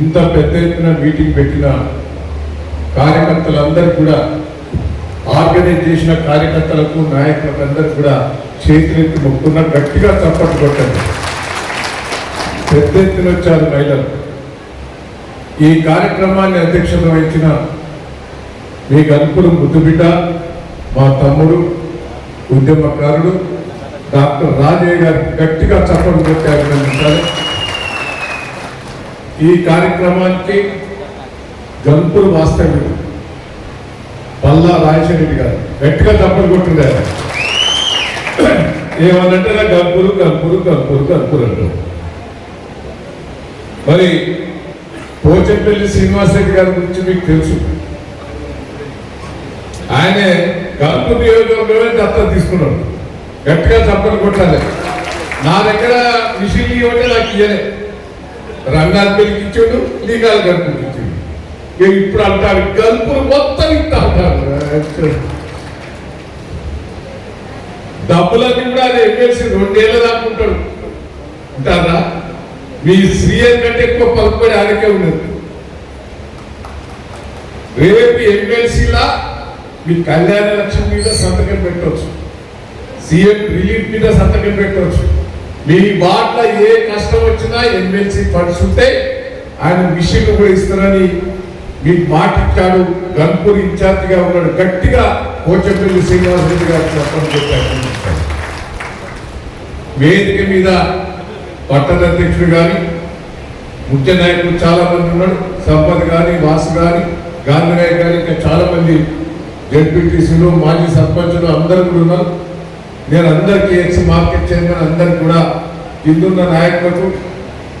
ఇంత పెద్ద ఎత్తున మీటింగ్ పెట్టిన కార్యకర్తలందరూ కూడా ఆర్గనైజ్ చేసిన కార్యకర్తలకు నాయకులకు అందరూ కూడా చేతులెత్తి మొక్కున్న గట్టిగా చప్పట్లు కొట్టండి. పెద్ద ఎత్తున వచ్చారు మహిళలు. ఈ కార్యక్రమాన్ని అధ్యక్షత వహించిన మీ గల్పులు ముద్దుబిడ్డ మా తమ్ముడు ఉద్యమకారుడు డాక్టర్ రాజయ్య గారికి గట్టిగా చప్పట్లు కొట్టారు. అభినందించాలి ఈ కార్యక్రమానికి గంపులు వాస్తవ్యుడు పల్లా రాజశేఖరెడ్డి గారు. గట్టిగా చప్పట్లు కొట్టిండారు ఏమన్నంటే నా గంపులు గంపులు గంపులు గంపులు అంటారు మరి పోచంపల్లి శ్రీనివాసరెడ్డి గారి గురించి మీకు తెలుసు. ఆయనే గల్పు నియోజకవర్గమే దత్త తీసుకున్నాడు. గట్టిగా చప్పలు కొట్టాలి. నా దగ్గర మిషన్ ఇవ్వండి నాకు ఇయ్యలే. రంగాలు పెరిగించాడు లీగాలు కనిపించాడు ఇక ఇప్పుడు అంటారు గల్పులు మొత్తం ఇస్తా అంటారు. డబ్బులన్నీ కూడా అది ఎమ్మెల్సీ రెండేళ్ళ దాకా ఉంటాడు. ఉంటారా? మీ సీఎం కంటే ఎక్కువ పలుకుబడి ఆడికే ఉండదు రేపు ఎమ్మెల్సీలా మీ కళ్యాణ లక్ష్యం మీద సంతకం పెట్టవచ్చు సీఎం రిలీఫ్ మీద సంతకం పెట్టవచ్చు మీ బాట్ల ఏ కష్టం వచ్చినా ఎమ్మెల్సీ ఫండ్స్ ఉంటే ఆయన మిషన్ కూడా ఇస్తారని మీకు మాట ఇచ్చాడు. గన్పూర్ ఇన్ఛార్జిగా ఉన్నాడు. గట్టిగా కోచపల్లి శ్రీనివాసరెడ్డి గారు చెప్పడం చెప్పారు. వేదిక మీద పట్టణ అధ్యక్షుడు కానీ ముఖ్య నాయకులు చాలా మంది ఉన్నారు. సంపత్ కానీ వాసు కానీ గాంధీ నాయక్ కానీ ఇంకా చాలామంది జడ్పీటీసీలు మాజీ సర్పంచులు అందరూ కూడా ఉన్నారు. నేను అందరికీ ఎక్స్ మార్కెట్ చైర్మన్ అందరికి కూడా కిందున్న నాయకులకు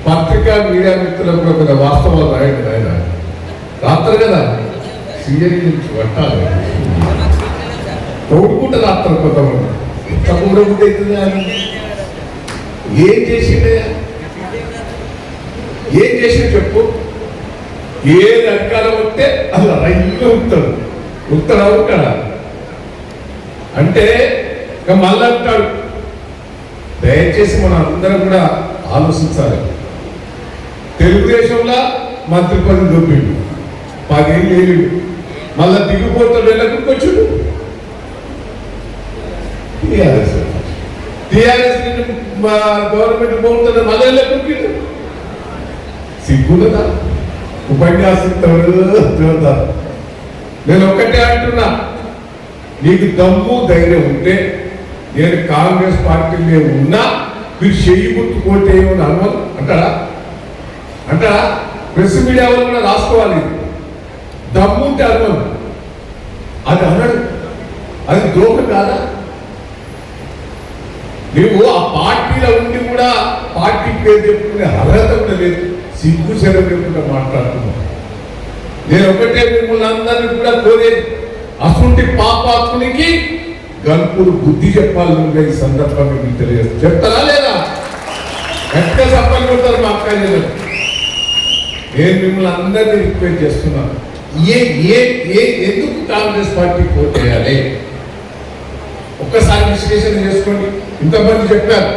పత్రికా మీడియా మిత్రులకు కూడా వాస్తవాలు రాయండి ఆయన రాత్రి కదా. సీఎం నుంచి పట్టాలి తోడుకుంటే రాత్రి కొంతమంది. ఎంత మూడబుద్ధి అవుతుంది ఆయన ఏం చేసిండే ఏం చేసి చెప్పు? ఏది అధికారం ఉంటే అలా రైల్లో ఉంటాడు ఉత్తరా ఉంటాడా అంటే ఇంకా మళ్ళీ అంటాడు. దయచేసి మనం అందరం కూడా ఆలోచించాలి. తెలుగుదేశంలో మంత్రి పని దొబ్బిండు. మాకేం లేడు మళ్ళా దిగిపోతాడు వెళ్ళకుండా వచ్చాడు. టీఆర్ఎస్. టీఆర్ఎస్ మా గవర్నమెంట్ పోతుంది మళ్ళీ వెళ్ళకుంటాడు సిగ్గులదా ఉపన్యాసం చూద్దాం నేను ఒకటే అంటున్నా. నీకు దమ్ము ధైర్యం ఉంటే నేను కాంగ్రెస్ పార్టీలో ఉన్నా మీరు చెయ్యి గుర్తుపోతే ఏమని అనుమతి అంటారా? అంటారా? ప్రెస్ మీడియా వాళ్ళు కూడా రాసుకోవాలి. డబ్బు ఉంటే అనుమతి అది అన్నాడు అది ద్రోహం కాదా? నువ్వు ఆ పార్టీలో ఉండి కూడా పార్టీ పేరు చెప్పుకునే అర్హత కూడా లేదు. సిగ్గు శరం లేకుండా మాట్లాడుతున్నావు నేను ఒకటే మిమ్మల్ని అందరినీ కూడా కోరేది అసలు పాపాత్మునికి గల్పులు బుద్ధి చెప్పాలని ఈ సందర్భంగా మీకు తెలియదు. చెప్తారా లేదా? ఎక్క చెప్పని కొడతారు మా అక్క నేను? మిమ్మల్ని అందరినీ రిక్వెస్ట్ చేస్తున్నాను. ఏ ఏ ఏ ఎందుకు కాంగ్రెస్ పార్టీ పోటీ చేయాలి? ఒక్కసారి విశ్లేషణ చేసుకోండి. ఇంతమంది చెప్పారు.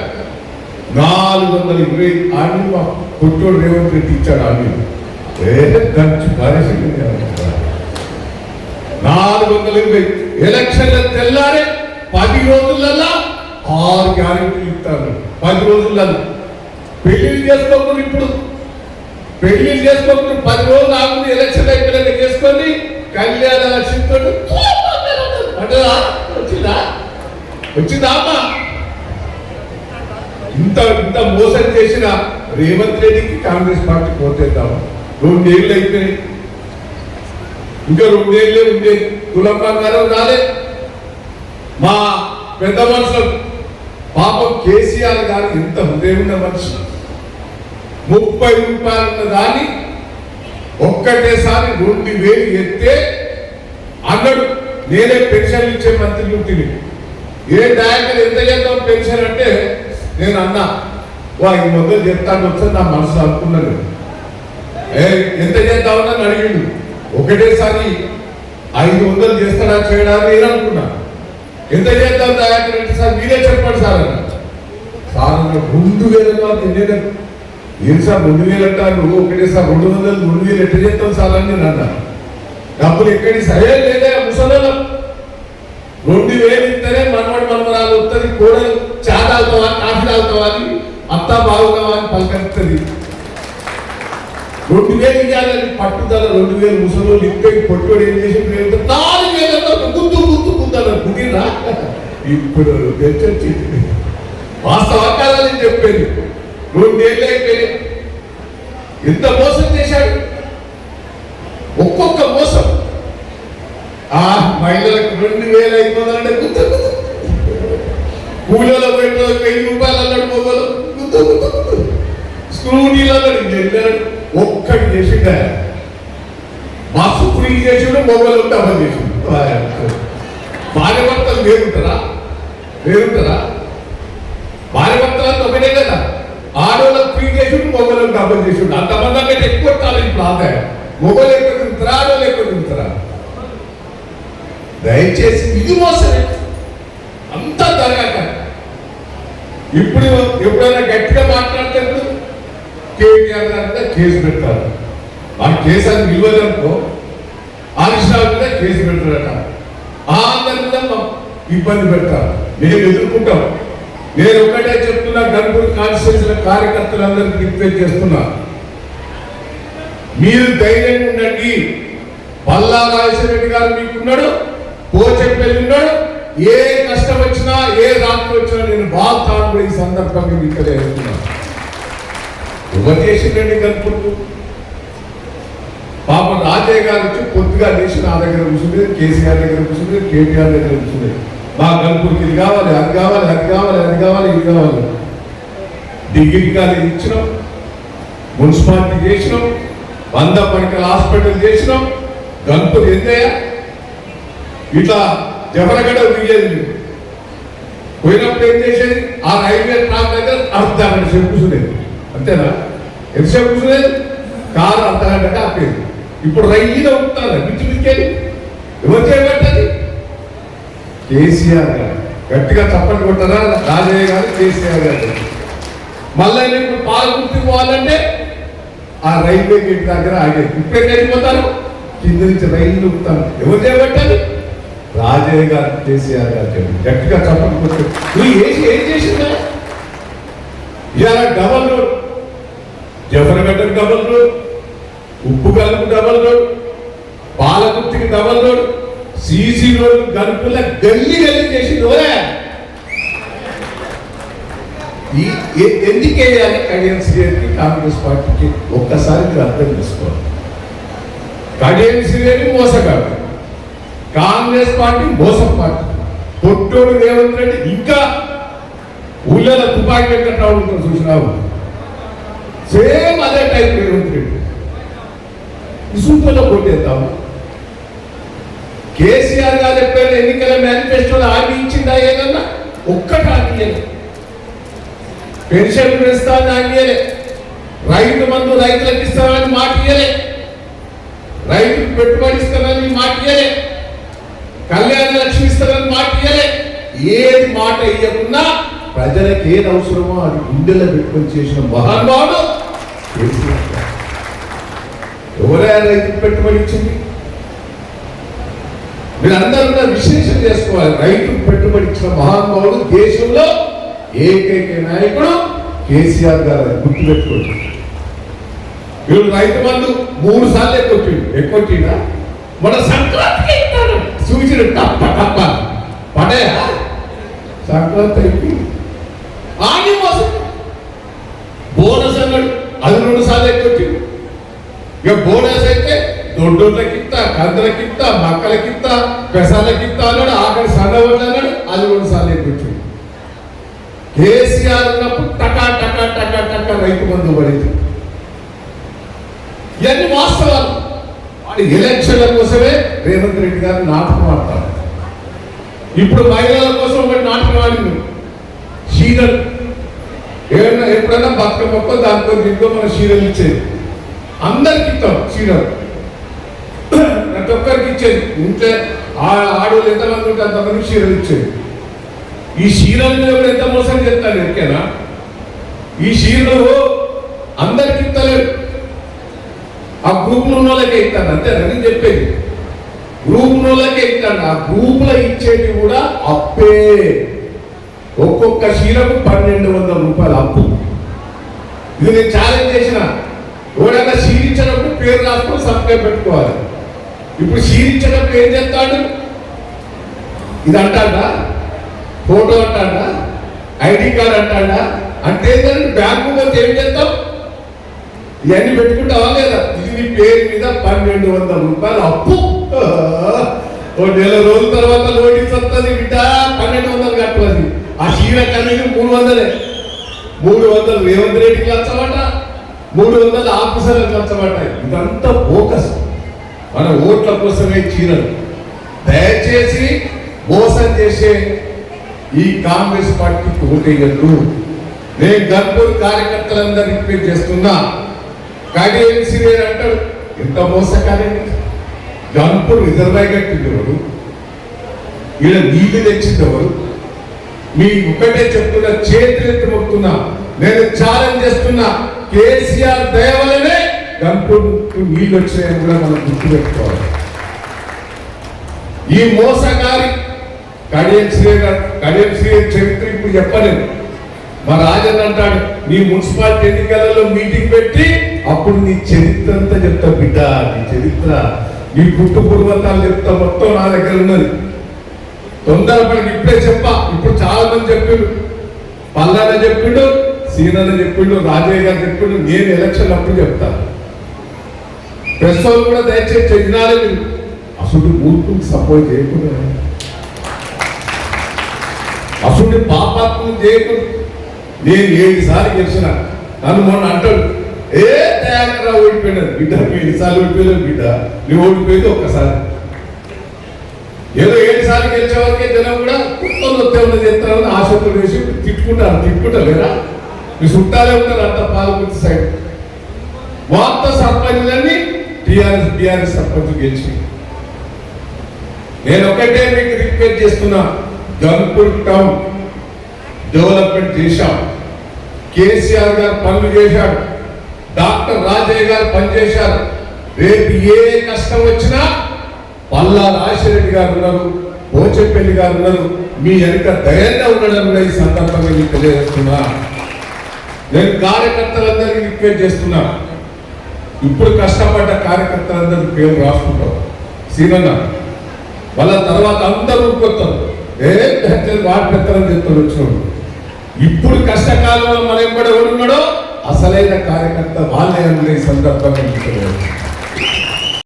నాలుగు వందల ఇరవై ఆర్మీ మా కొట్టోడు రేవంత్ రెడ్డి ఇచ్చాడు ఆర్మీ దంచి పారేసింది నాలుగు వందల ఇరవై ఎలక్షన్ల తెల్లారే పది రోజులల్లా ఆరు గ్యారెంటీలు ఇస్తారు. పది రోజులలో పెళ్ళిళ్ళు చేసుకోకుండా ఇప్పుడు. పెళ్ళిళ్ళు చేసుకోకుండా పది రోజులు ఆకుండా ఎలక్షన్ అయిపోయిన చేసుకొని కళ్యాణ లక్ష్మితో అంటదా వచ్చిందా? వచ్చిందా అమ్మా? ఇంత ఇంత మోసం చేసిన రేవంత్ రెడ్డికి కాంగ్రెస్ పార్టీ పోతేద్దామా రెండేళ్ళు అయిపోయినాయి. ఇంకా రెండేళ్ళే ఉండే కులం బంగారం రాలే. మా పెద్ద మనుషులు పాపం కేసీఆర్ గారు ఎంత హృదయం ఉన్న మనిషి ముప్పై రూపాయలున్న దాన్ని ఒక్కటేసారి రెండు వేలు ఎత్తే అన్నాడు. నేనే పెన్షన్ ఇచ్చే మంత్రి ఉంటుంది ఏ నాయకులు ఎంత చేద్దాం పెన్షన్ అంటే నేను అన్నా వా ఈ మొదలు చెప్తాను వచ్చి నా మనసు అనుకున్నాను ఏ ఎంత చేద్దామని అడిగిండు? ఒకటేసారి ఐదు వందలు చేస్తాడా చేయడా అని నేను అనుకున్నా. ఎంత చేద్దాం దయాకర్ అంటే సార్ మీరే చెప్పండి సార్ అన్న. సార్ రెండు వేలతో కాదు, నేనే ఏం సార్ రెండు వేలు అంటారు నువ్వు ఒకటే రెండు వందలు రెండు వేలు ఎట్ట చేస్తాం సార్ అని నేను అన్నా. డబ్బులు ఎక్కడి సరే లేదా ముసలం రెండు వేలు ఇస్తేనే మనవాడు మనవరాలు వస్తుంది కోడలు చా తాగుతావా కాఫీ తాగుతావా అని అత్త బాగుతావా అని పలకరిస్తుంది రెండు వేలు ఇవ్వాలని పట్టుదల రెండు వేలు ముసలు లింకై పొట్టుడు ఏం చేసి పేరు నాలుగు వేలతో గుర్తు గుర్తు గుద్దాలని కుదిరా ఇప్పుడు తెచ్చి వాస్తవాకాలని నేను చెప్పేది. రెండేళ్ళు అయిపోయినాయి. ఎంత మోసం చేశాడు. ఒక్కొక్క మోసం. ఆ మహిళలకు రెండు వేల ఐదు వందలు అంటే గుద్ద కూలీలో పెట్టిన వెయ్యి రూపాయలు అన్నాడు మొబైల్ గుద్ద గుద్ద గుద్ద. స్క్రూనీలు అన్నాడు వెళ్ళాడు ఒక్కటి చేసిండ. బస్సు ఫ్రీ చేసిండు మొబైల్ ఉంటే అమలు చేసిండు. భార్య భర్తలు వేరుంటారా? వేరుంటారా? భార్య ఒకటే కదా. ఆడవాళ్ళకి ఫ్రీ చేసిండు మొబైల్ ఉంటే అమలు చేసిండు. అంతమంది అంటే ఎక్కువ టాలెంట్ ఇప్పుడు ఆదాయం. ఎక్కడ ఎక్కువ తింటారా ఆడవాళ్ళు ఎక్కువ తింటారా దయచేసి ఇది మోసమే. అంతా జరగాక ఇప్పుడు ఎప్పుడైనా గట్టిగా మాట్లాడ కేటీఆర్ గారి మీద కేసు పెడతారు. ఆ కేసు అది నిలవదనుకో ఆరిషా మీద కేసు పెడతారట. ఆ మీద ఇబ్బంది పెడతారు. మేము ఎదుర్కొంటాం. నేను ఒకటే చెప్తున్నా గణపూర్ కాన్స్టిట్యూన్సీ కార్యకర్తలందరికీ రిక్వెస్ట్ చేస్తున్నా. మీరు ధైర్యంగా ఉండండి. పల్లా రాజశేఖర గారు మీకున్నాడు పోచెప్పల్లి ఉన్నాడు. ఏ కష్టం వచ్చినా ఏ రాత్రి వచ్చినా నేను బాగా తాను ఈ సందర్భంగా మీకు తెలియజేస్తున్నాను ఎవరు చేసిందండి కనుక్కుంటూ పాప రాజయ్య గారు వచ్చి కొద్దిగా లేచి నా దగ్గర కూర్చుంది కేసీఆర్ దగ్గర కూర్చుంది కేటీఆర్ దగ్గర కూర్చుంది. మా కనుపూర్కి ఇది కావాలి అది కావాలి అది కావాలి అది కావాలి ఇది కావాలి. డిగ్రీ కాలేజ్ ఇచ్చినాం మున్సిపాలిటీ చేసినాం వంద పడికల హాస్పిటల్ చేసినాం గంపులు ఎందయ్యా ఇట్లా జవరగడ దిగేది పోయినప్పుడు ఏం చేసేది? ఆ రైల్వే ట్రాక్ దగ్గర అర్థం గంట కూర్చునేది అంతేనా? ఎంతసేపు కూర్చునేది కారు అర్ధ గంటగా ఆపేది. ఇప్పుడు రైలు ఉంటారు. పిచ్చి పిచ్చేది ఎవరు చేయబట్టది కేసీఆర్ గారు. గట్టిగా చప్పట్లు కొట్టారా రాజయ్య గారు కేసీఆర్ గారు. మళ్ళీ ఇప్పుడు పాలకుర్తి పోవాలంటే ఆ రైల్వే గేట్ దగ్గర ఆగేది ఇప్పుడు వెళ్ళిపోతారు కింద నుంచి రైలు నొక్కుతాను ఎవరు చేయబట్టాలి రాజయ్య గారు కేసీఆర్ గారు చెప్పి గట్టిగా చప్పట్లు కొట్టారు నువ్వు ఏం చేసిందా? ఇలా డబల్ రోడ్ జఫరగడ్డకు డబల్ రోడ్ ఉప్పు కలుపు డబల్ రోడ్ పాలకుర్తికి డబల్ రోడ్ సీసీ రోడ్ గనుపుల గల్లి గల్లి చేసి ఓరే ఈ ఎందుకు వేయాలి కడియం కాంగ్రెస్ పార్టీకి ఒక్కసారి మీరు అర్థం చేసుకోవాలి. కడియం శ్రీని మోసగాడు. కాంగ్రెస్ పార్టీ మోసం పార్టీ. పొట్టోడు రేవంత్ రెడ్డి ఇంకా ఊళ్ళలో తుపాకీ వెంకట్రావు చూసినావు. సేమ్ అదే టైప్ మీరు రెడ్డి ఇసుంతలో కొట్టేద్దాము కేసీఆర్ గారు ఎప్పుడైనా ఎన్నికల మేనిఫెస్టోలో హామీ ఇచ్చిందా ఏదన్నా? ఒక్కటి హామీ ఇయ్యలేదు. పెన్షన్ పెంచుతానని హామీ రైతు మందు రైతులకు ఇస్తానని మాట ఇయ్యలే. రైతుకు పెట్టుబడి ఇస్తానని మాట ఇయ్యలే. కళ్యాణ లక్ష్మి ఇస్తానని మాట ఇయ్యలే. ఏది మాట ఇయ్యకున్నా ప్రజలకు ఏది అవసరమో అది గుండెలో పెట్టుకొని చేసిన మహానుభావుడు. కేసీఆర్ రైతుకు పెట్టుబడి ఇచ్చింది? మీరు అందరూ విశ్లేషణ చేసుకోవాలి. రైతుకు పెట్టుబడి ఇచ్చిన మహానుభావుడు దేశంలో ఏకైక నాయకుడు కేసీఆర్ గారు గుర్తుపెట్టుకోండి. వీళ్ళు రైతు బంధు మూడు సార్లు ఎక్కువ ఎక్కువ మన సంక్రాంతికి సూచన తప్ప తప్ప పడయా సంక్రాంతి అయిపోయింది. ఆగి మోసం. బోనస్ అన్నాడు. అది రెండు సార్లు ఎక్కువట్టిండు ఇక బోనస్ అయితే దొడ్డోళ్ళకింత కందలకింత మక్కలకింత పెసాలకింత అన్నాడు ఆఖరి సన్నవాళ్ళు అన్నాడు అది రెండు సార్లు ఎక్కువ కేసీఆర్ ఉన్నప్పుడు టకా టకా టకా టకా రైతు బంధు పడింది. ఇవన్నీ వాస్తవాలు. వాడు ఎలక్షన్ల కోసమే రేవంత్ రెడ్డి గారు నాటకం ఆడతారు. ఇప్పుడు మహిళల కోసం ఒకటి నాటకం ఆడింది చీరలు ఏమన్నా ఎప్పుడైనా బతుకమ్మకో దాంతో దీంతో మన సీరియల్ ఇచ్చేది. అందరికి ఇస్తాం చీరలు ప్రతి ఒక్కరికి ఇచ్చేది. ఇంట్లో ఆడవాళ్ళు ఎంతమంది ఉంటే అంతమందికి చీరలు ఇచ్చేది. ఈ సీరియల్ మీద ఎంత మోసం చేస్తాను ఎరికేనా? ఈ చీరలు అందరికి ఇస్తలేదు ఆ గ్రూప్లో ఉన్న వాళ్ళకే ఇస్తాను అంతే నేను చెప్పేది. గ్రూప్ వాళ్ళకే ఇస్తాను. ఆ గ్రూప్లో ఇచ్చేది కూడా అప్పే. ఒక్కొక్క శీలకు పన్నెండు వందల రూపాయలు అప్పు. ఇది నేను ఛాలెంజ్ చేసిన. ఎవడన్నా శీలించినప్పుడు పేరు రాసుకొని సంతకం పెట్టుకోవాలి. ఇప్పుడు శీలించినప్పుడు ఏం చేస్తాడు? ఇది అంటాడా? ఫోటో అంటాడా? ఐడి కార్డ్ అంటాడా? అంటే ఏంటంటే బ్యాంకు పోతే ఏం చేస్తాం ఇవన్నీ పెట్టుకుంటావా లేదా? ఇది నీ పేరు మీద పన్నెండు వందల రూపాయలు అప్పు. ఓ నెల రోజుల తర్వాత నోటీస్ వస్తుంది బిడ్డ. పన్నెండు వందలు కట్టాలి ఆ చీర కన్నీకి మూడు వందలే. మూడు వందలు రేవంత్ రెడ్డికి లచ్చమాట మూడు వందలు ఆఫీసర్లకు లచ్చమాట ఇదంతా ఫోకస్. మన ఓట్ల కోసమే చీరలు. దయచేసి మోసం చేసే ఈ కాంగ్రెస్ పార్టీకి ఓటేయద్దు. నేను గన్పూర్ కార్యకర్తలందరూ రిక్వెస్ట్ చేస్తున్నా. కడియన్సీ నేను అంటాడు ఎంత మోసకార్యం గన్పూర్ రిజర్వాయర్ కట్టింది ఎవరు ఈడ నీళ్ళు తెచ్చింది ఎవరు? మీ ఒకటే చెప్తున్నా చేతులెత్తి మొక్కుతున్నా. నేను ఛాలెంజ్ చేస్తున్నా కేసీఆర్ దయవలనే గన్పూర్ నీళ్ళు వచ్చాయని కూడా మనం గుర్తుపెట్టుకోవాలి. ఈ మోసగారి కడియం శ్రీ కడియం శ్రీ చరిత్ర ఇప్పుడు చెప్పలేదు. మా రాజన్ అంటాడు నీ మున్సిపాలిటీ ఎన్నికలలో మీటింగ్ పెట్టి అప్పుడు నీ చరిత్ర అంతా చెప్తా బిడ్డ నీ చరిత్ర నీ పుట్టు పూర్వతాలు చెప్తా మొత్తం నా దగ్గర ఉన్నది. తొందరపడి ఇప్పుడే చెప్ప. ఇప్పుడు చాలా మంది చెప్పిండు పల్లన చెప్పిండు సీనన్న చెప్పిండు రాజయ్య గారు చెప్పిండు నేను ఎలక్షన్ అప్పుడు చెప్తాను ప్రెస్ వాళ్ళు కూడా దయచేసి చెందినారే అసలు మూర్ఖులకు సపోర్ట్ చేయకుండా. అసలు పాపాత్మలు చేయకుండా. నేను ఏడుసార్లు గెలిచిన. నన్ను మొన్న అంటాడు ఏ తయారు ఓడిపోయినాడు? బిడ్డ ఏడుసార్లు ఎన్నిసార్లు బిడ్డ? నువ్వు ఓడిపోయింది ఒక్కసారి. ఏదో ఏడు సార్లు గెలిచే వరకే జనం కూడా కుక్కలు ఉద్యోగం చేస్తారని ఆసక్తులు వేసి తిట్టుకుంటారు. తిట్టుకుంటారు లేదా మీ చుట్టాలే ఉంటారు అంత పాలకుర్తి సైడ్ మొత్తం సర్పంచ్లన్నీ టిఆర్ఎస్ బిఆర్ఎస్ సర్పంచ్ గెలిచి. నేను ఒకటే మీకు రిక్వెస్ట్ చేస్తున్నా. గన్పూర్ టౌన్ డెవలప్మెంట్ చేశాం. కేసీఆర్ గారు పనులు చేశాడు. డాక్టర్ రాజయ్య గారు పనిచేశారు. రేపు ఏ కష్టం వచ్చినా పల్లా రాజశేఖరెడ్డి గారు ఉన్నారు పోచంపల్లి గారు ఉన్నారు. మీ వెనుక ధైర్యంగా ఉండడం ఈ సందర్భంగా మీకు తెలియజేస్తున్నా. నేను కార్యకర్తలందరికీ రిక్వెస్ట్ చేస్తున్నా. ఇప్పుడు కష్టపడ్డ కార్యకర్తలందరూ పేరు రాసుకుంటాం సీనన్న వాళ్ళ తర్వాత అందరూ ఊరుకొస్తారు. ఏం పెద్దలు వాటి పెద్దలని చెప్తారు వచ్చినప్పుడు ఇప్పుడు కష్టకాలంలో మనం కూడా ఎవరున్నాడో అసలైన కార్యకర్త వాళ్ళే అన్న ఈ సందర్భంగా మీకు